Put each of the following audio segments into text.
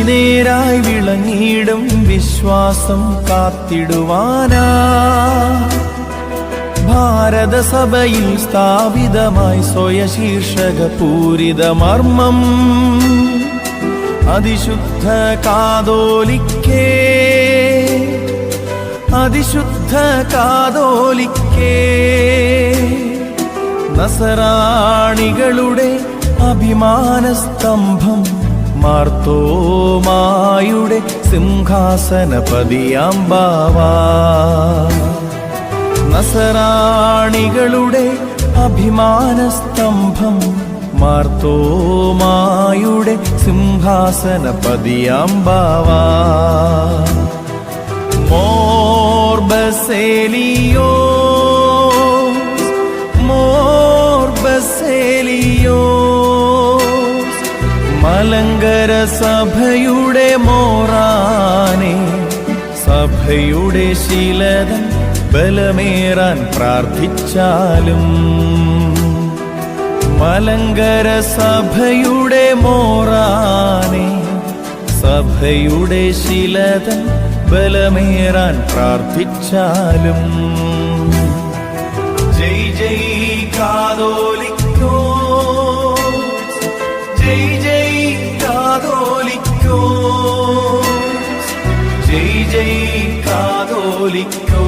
അടിനേരായി വിളങ്ങിയിടും വിശ്വാസം കാത്തിടുവാനാ. ഭാരത സഭയിൽ സ്ഥാപിതമായി സ്വയശീർഷക പൂരിത മർമ്മം. അതിശുദ്ധ കാതോലിക്കേ അതിശുദ്ധ കാതോലിക്കേ. നസറാണികളുടെ അഭിമാനസ്തംഭം മാർത്തോമായുടെ സിംഹാസനപതിയാം ബാവാ നസറാണികളുടെ അഭിമാനസ്തംഭം മാർത്തോമായുടെ സിംഹാസനപതിയാം ബാവാ മോർബസേലിയോ മോർബസേലിയോ മലങ്കര സഭയുടെ മോറാനെ സഭയുടെ ശീലതൻ ബലമേറാൻ പ്രാർത്ഥിച്ചാലും മലങ്കര സഭയുടെ മോറാനെ സഭയുടെ ശീലതൻ ബലമേറാൻ പ്രാർത്ഥിച്ചാലും ജയ് ജയ് കാതോലിക്കോ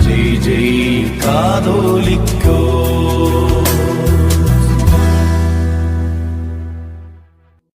ജയ് ജയ് കാതോലിക്കോ